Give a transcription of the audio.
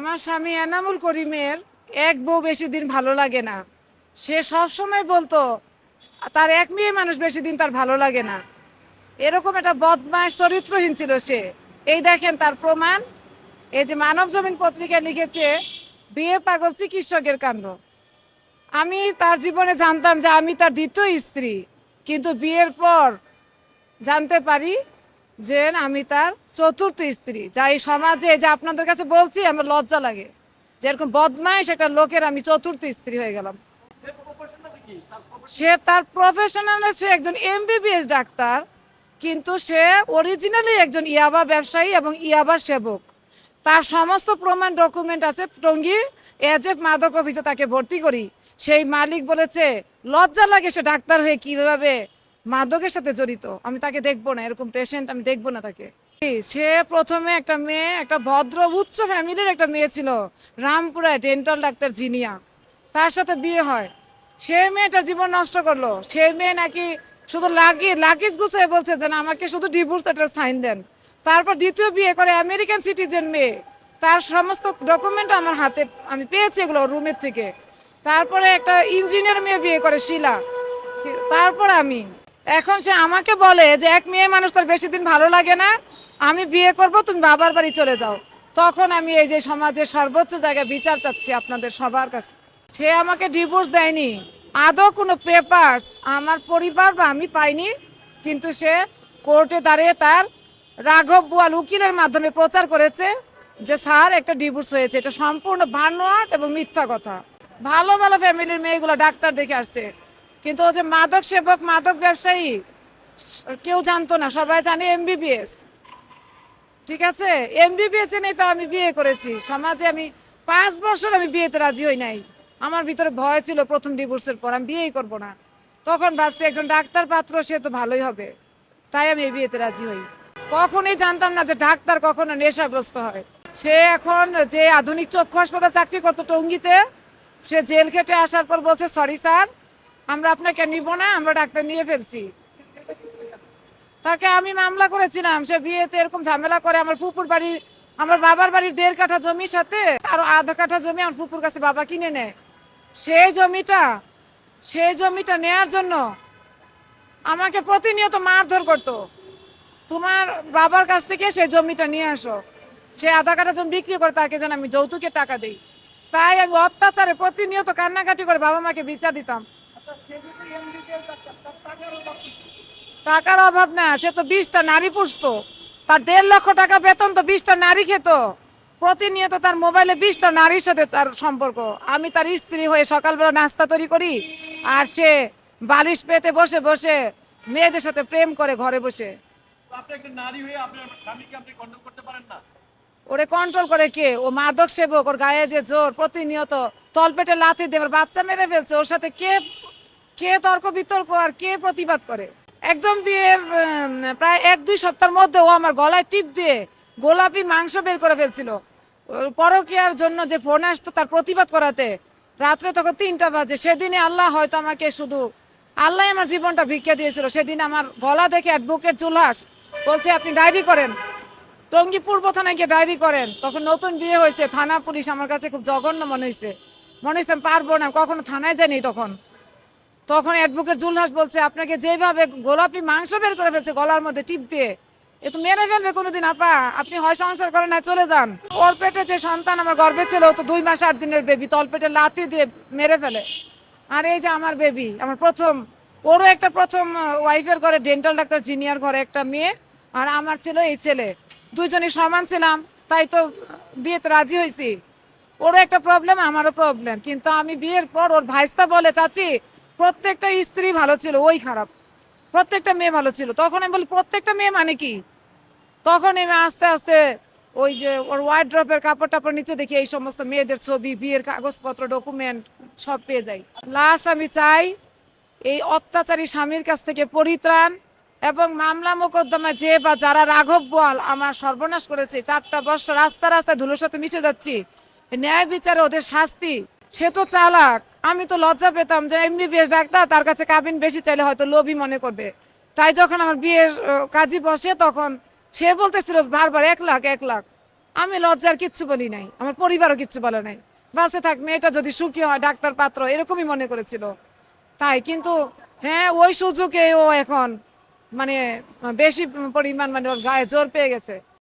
আমার স্বামী এনামুল করিমের এক বউ বেশি দিন ভালো লাগে না। সে সব সময় বলতো, তার এক মেয়ে মানুষ বেশি দিন তার ভালো লাগে না। এরকম একটা বদমাস চরিত্রহীন ছিল সে। এই দেখেন তার প্রমাণ। এই যে মানব জমিন পত্রিকায় লিখেছে, বিয়ে পাগল চিকিৎসকের কাণ্ড। আমি তার জীবনে জানতাম যে আমি তার দ্বিতীয় স্ত্রী, কিন্তু বিয়ের পর জানতে পারি যে আমি তার চতুর্থ স্ত্রী। যা এই সমাজে যে আপনাদের কাছে বলছি, আমার লজ্জা লাগে। যেরকম বদমাইশ একটা লোকের আমি চতুর্থ স্ত্রী হয়ে গেলাম। সে তার প্রফেশনাল সে একজন এমবিবিএস ডাক্তার, কিন্তু সে অরিজিনালি একজন ইয়াবা ব্যবসায়ী এবং ইয়াবা সেবক। তার সমস্ত প্রমাণ ডকুমেন্ট আছে, টঙ্গী এজ এফ মাদক অফিসে তাকে ভর্তি করি। সেই মালিক বলেছে, লজ্জা লাগে সে ডাক্তার হয়ে কীভাবে মাদকের সাথে জড়িত। আমি তাকে দেখব না, এরকম পেশেন্ট আমি দেখব না তাকে। সে প্রথমে একটা মেয়ে, একটা ভদ্র, উচ্চ ফ্যামিলির একটা মেয়ে ছিল, রামপুরায় ডেন্টাল ডাক্তার জিনিয়া। তার সাথে বিয়ে হয়। সে মেয়েটার জীবন নষ্ট করল। সে মেয়ে নাকি শুধু লাগি, লাগেজ গুছিয়ে বলছে যে আমাকে শুধু ডিভোর্স একটা সাইন দেন। তারপর দ্বিতীয় বিয়ে করে আমেরিকান সিটিজেন মেয়ে। তার সমস্ত ডকুমেন্ট আমার হাতে, আমি পেয়েছি এগুলো রুমের থেকে। তারপরে একটা ইঞ্জিনিয়ার মেয়ে বিয়ে করে শিলা। তারপর আমি এখন সে আমাকে বলে যে এক মেয়ে মানুষ তার বেশি দিন ভালো লাগে না, আমি বিয়ে করব, তুমি বাবার বাড়ি চলে যাও। তখন আমি এই যে সমাজের সর্বোচ্চ জায়গায় বিচার চাচ্ছি আপনাদের সবার কাছে। সে আমাকে ডিভোর্স দেয়নি। আদৌ কোনো পেপারস আমার পরিবার বা আমি পাইনি, কিন্তু সে কোর্টে দাঁড়িয়ে তার রাঘব বুয়াল উকিলের মাধ্যমে প্রচার করেছে যে, স্যার, একটা ডিভোর্স হয়েছে। এটা সম্পূর্ণ ভানোয়াট এবং মিথ্যা কথা। ভালো ভালো ফ্যামিলির মেয়েগুলো ডাক্তার দেখে আসছে। কিন্তু যে মাদক সেবক, মাদক ব্যবসায়ী, কেউ জানতো না, সবাই জানে এমবিবিএস ঠিক আছে? এমবিবিএস নেই তো আমি বিয়ে করেছি। সমাজে আমি পাঁচ বছর আমি বিয়েতে রাজি হই নাই। আমার ভিতরে ভয় ছিল প্রথম ডিভোর্সের পর, আমি বিয়েই করব না। তখন ভাবছি একজন ডাক্তার পাত্র, সে তো ভালোই হবে। তাই আমি এই বিয়েতে রাজি হই। কখনোই জানতাম না যে ডাক্তার কখনো নেশাগ্রস্ত হয়। সে এখন যে আধুনিক চক্ষু হাসপাতাল চাকরি করতো টঙ্গিতে, সে জেল খেটে আসার পর বলছে সরি স্যার আমরা আপনাকে নিব না, আমরা ডাক্তার নিয়ে ফেলছি। তাকে আমি মামলা করেছিলাম, সে বিয়েতে এরকম ঝামেলা করে আমার পুকুর বাড়ি, আমার বাবার বাড়ির দেড় কাঠা জমির সাথে আরও আধা কাঠা জমি আমার ফুপুর কাছে বাবা কিনে নেয়। সেই জমিটা সেই জমিটা নেয়ার জন্য আমাকে প্রতিনিয়ত মারধর করতো। তোমার বাবার কাছ থেকে সেই জমিটা নিয়ে আসো। সে আধা কাঠা জমি বিক্রি করে তাকে যেন আমি যৌতুকের টাকা দিই। তাই আমি অত্যাচারে প্রতিনিয়ত কান্নাকাটি করে বাবা মাকে বিচার দিতাম। টাকার অভাব না সে তো বিশটা নারী পুষতো। তার দেড় লক্ষ টাকা বেতন তো বিশটা নারী খেত। প্রতিনিয়ত তার মোবাইলে বিশটা নারীর সাথে তার সম্পর্ক। আমি তার স্ত্রী হয়ে সকালবেলা নাস্তা তৈরি করি আর সে বালিশ পেতে বসে বসে মেয়েদের সাথে প্রেম করে ঘরে বসে। ওরে কন্ট্রোল করে কে? ও মাদক সেবক ওর গায়ে যে জোর প্রতিনিয়ত তলপেটে লাথি দেবে ওর বাচ্চা মেরে ফেলছে। ওর সাথে কে কে তর্ক বিতর্ক আর কে প্রতিবাদ করে? একদম বিয়ের প্রায় এক, দুই সপ্তাহের মধ্যে ও আমার গলায় টিপ দিয়ে গোলাপি মাংস বের করে ফেলছিল। পরকীয়ার জন্য যে ফোন আসতো তার প্রতিবাদ করাতে রাত্রে তখন তিনটা বাজে। সেদিনে আল্লাহ হয়তো আমাকে শুধু, আল্লাহ আমার জীবনটা ভিক্ষা দিয়েছিল। সেদিন আমার গলা দেখে অ্যাডভোকেট চুলাস বলছে, আপনি ডায়েরি করেন। টঙ্গী পূর্ব থানায় গিয়ে ডায়েরি করেন। তখন নতুন বিয়ে হয়েছে। থানা পুলিশ আমার কাছে খুব জঘন্য মনে হয়েছে মনে হয়েছে আমি পারব না। কখনো থানায় যায়নি তখন। তখন অ্যাডভোকেট জুলহাস বলছে, আপনাকে যেভাবে গোলাপি মাংস বের করে ফেলছে গলার মধ্যে টিপ দিয়ে, এ তো মেরে ফেলবে কোনোদিন, আপা। আপনি হয় সংসার করেন না, চলে যান। ওর পেটে যে সন্তান আমার গর্বে ছিল তো দুই মাস আট দিনের বেবি তল পেটে লাথি দিয়ে মেরে ফেলে। আর এই যে আমার বেবি আমার প্রথম, ওরও একটা প্রথম ওয়াইফের ঘরে ডেন্টাল ডাক্তার জিনিয়ার ঘরে একটা মেয়ে, আর আমার ছিল, এই ছেলে। দুইজনই সমান ছিলাম, তাই তো বিয়েতে রাজি হয়েছি। ওরও একটা প্রবলেম আমারও প্রবলেম কিন্তু আমি বিয়ের পর ওর ভাইস্তা বলে, চাচি প্রত্যেকটা স্ত্রী ভালো ছিল, ওই খারাপ। প্রত্যেকটা মেয়ে ভালো ছিল। তখন আমি বলি, প্রত্যেকটা মেয়ে মানে কি? তখন আমি আস্তে আস্তে ওই যে ওর ওয়ার্ড্রপের কাপড় টাপড় নিচে দেখি এই সমস্ত মেয়েদের ছবি, বিয়ের কাগজপত্র ডকুমেন্ট সব পেয়ে যাই। লাস্ট আমি চাই এই অত্যাচারী স্বামীর কাছ থেকে পরিত্রাণ এবং মামলা মোকদ্দমা যে বা যারা রাঘব বল আমার সর্বনাশ করেছে, চারটা বছর রাস্তা রাস্তায় ধুলোর সাথে মিশে যাচ্ছি, ন্যায় বিচারে ওদের শাস্তি, সে তো চালাক। আমি তো লজ্জা পেতাম যে এমনি বেশ ডাক্তার, তার কাছে কাবিন বেশি চাইলে হয়তো লোভই মনে করবে। তাই যখন আমার বিয়ের কাজী বসে, তখন সে বলতেছিল, বারবার এক লাখ এক লাখ। আমি লজ্জার কিচ্ছু বলি নাই, আমার পরিবারও কিচ্ছু বলে নাই। বাসে থাক, মেয়েটা যদি সুখী হয়, ডাক্তার পাত্র, এরকমই মনে করেছিল। তাই কিন্তু হ্যাঁ ওই সুযোগে ও এখন মানে বেশি পরিমাণ মানে ওর গায়ে জোর পেয়ে গেছে।